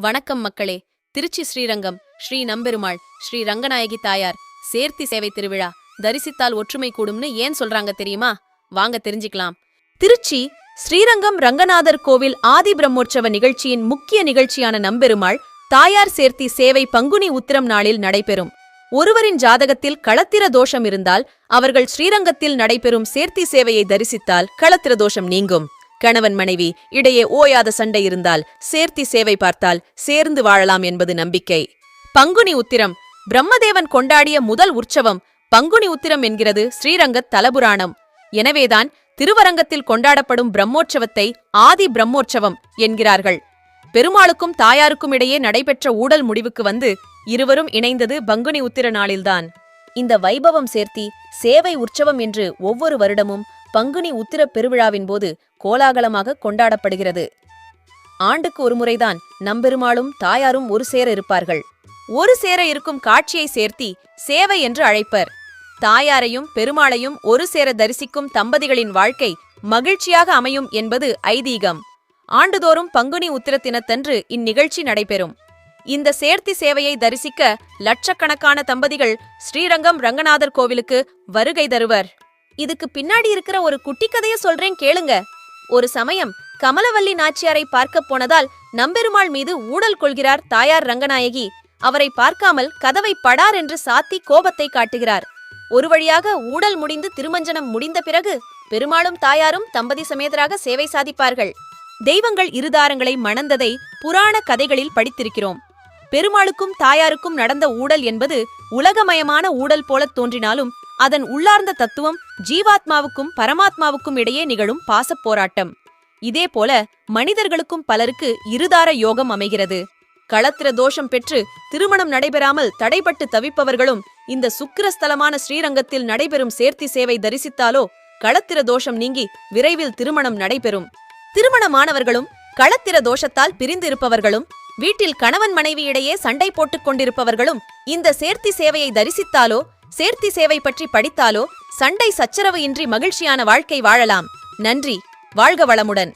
வணக்கம் மக்களே. திருச்சி ஸ்ரீரங்கம் ஸ்ரீ நம்பெருமாள் ஸ்ரீ ரங்கநாயகி தாயார் சேர்த்தி சேவை திருவிழா தரிசித்தால் ஒற்றுமை கூடும்னு ஏன் சொல்றாங்க தெரியுமா? வாங்க தெரிஞ்சுக்கலாம். திருச்சி ஸ்ரீரங்கம் ரங்கநாதர் கோவில் ஆதி பிரம்மோற்சவ நிகழ்ச்சியின் முக்கிய நிகழ்ச்சியான நம்பெருமாள் தாயார் சேர்த்தி சேவை பங்குனி உத்திரம் நாளில் நடைபெறும். ஒருவரின் ஜாதகத்தில் களத்திர தோஷம் இருந்தால் அவர்கள் ஸ்ரீரங்கத்தில் நடைபெறும் சேர்த்தி சேவையை தரிசித்தால் களத்திர தோஷம் நீங்கும். கணவன் மனைவி இடையே ஓயாத சண்டை இருந்தால் சேர்த்தி சேவை பார்த்தால் சேர்ந்து வாழலாம் என்பது நம்பிக்கை. பங்குனி உத்திரம் பிரம்மதேவன் கொண்டாடிய முதல் உற்சவம் பங்குனி உத்திரம் என்கிறது ஸ்ரீரங்கத் தலபுராணம். எனவேதான் திருவரங்கத்தில் கொண்டாடப்படும் பிரம்மோற்சவத்தை ஆதி பிரம்மோற்சவம் என்கிறார்கள். பெருமாளுக்கும் தாயாருக்கும் இடையே நடைபெற்ற ஊடல் முடிவுக்கு வந்து இருவரும் இணைந்தது பங்குனி உத்திர நாளில்தான். இந்த வைபவம் சேர்த்தி சேவை உற்சவம் என்று ஒவ்வொரு வருடமும் பங்குனி உத்திர பெருவிழாவின் போது கோலாகலமாக கொண்டாடப்படுகிறது. ஆண்டுக்கு ஒருமுறைதான் நம்பெருமாளும் தாயாரும் ஒரு சேர இருப்பார்கள். ஒரு சேர இருக்கும் காட்சியை சேர்த்தி சேவை என்று அழைப்பர். தாயாரையும் பெருமாளையும் ஒரு சேர தரிசிக்கும் தம்பதிகளின் வாழ்க்கை மகிழ்ச்சியாக அமையும் என்பது ஐதீகம். ஆண்டுதோறும் பங்குனி உத்திரத்தினத்தன்று இந்நிகழ்ச்சி நடைபெறும். இந்த சேர்த்தி சேவையை தரிசிக்க லட்சக்கணக்கான தம்பதிகள் ஸ்ரீரங்கம் ரங்கநாதர் கோவிலுக்கு வருகை தருவர். இதுக்கு பின்னாடி இருக்கிற ஒரு குட்டி கதைய சொல்றேன் கேளுங்க. ஒரு சமயம் கமலவல்லி நாச்சியாரை பார்க்க போனதால் நம்பெருமாள் மீது ஊடல் கொள்கிறார் தாயார் ரங்கநாயகி. அவரை பார்க்காமல் கதவை படார் என்று சாத்தி கோபத்தை காட்டுகிறார். ஒரு வழியாக ஊடல் முடிந்து திருமஞ்சனம் முடிந்த பிறகு பெருமாளும் தாயாரும் தம்பதி சமேதராக சேவை சாதிப்பார்கள். தெய்வங்கள் இருதாரங்களை மணந்ததை புராண கதைகளில் படித்திருக்கிறோம். பெருமாளுக்கும் தாயாருக்கும் நடந்த ஊடல் என்பது உலகமயமான ஊடல் போலத் தோன்றினாலும் அதன் உள்ளார்ந்த தத்துவம் ஜீவாத்மாவுக்கும் பரமாத்மாவுக்கும் இடையே நிகழும் பாசப் போராட்டம். இதேபோல மனிதர்களுக்கும் பலருக்கு இருதார யோகம் அமைகிறது. களத்திர தோஷம் பெற்று திருமணம் நடைபெறாமல் தடைபட்டு தவிப்பவர்களும் இந்த சுக்கிரஸ்தலமான ஸ்ரீரங்கத்தில் நடைபெறும் சேர்த்தி சேவை தரிசித்தாலோ களத்திர தோஷம் நீங்கி விரைவில் திருமணம் நடைபெறும். திருமணமானவர்களும் களத்திர தோஷத்தால் பிரிந்திருப்பவர்களும் வீட்டில் கணவன் மனைவியிடையே சண்டை போட்டுக் கொண்டிருப்பவர்களும் இந்த சேர்த்தி சேவையை தரிசித்தாலோ சேர்த்தி சேவை பற்றி படித்தாலோ சண்டை சச்சரவு இன்றி மகிழ்ச்சியான வாழ்க்கை வாழலாம். நன்றி. வாழ்க வளமுடன்.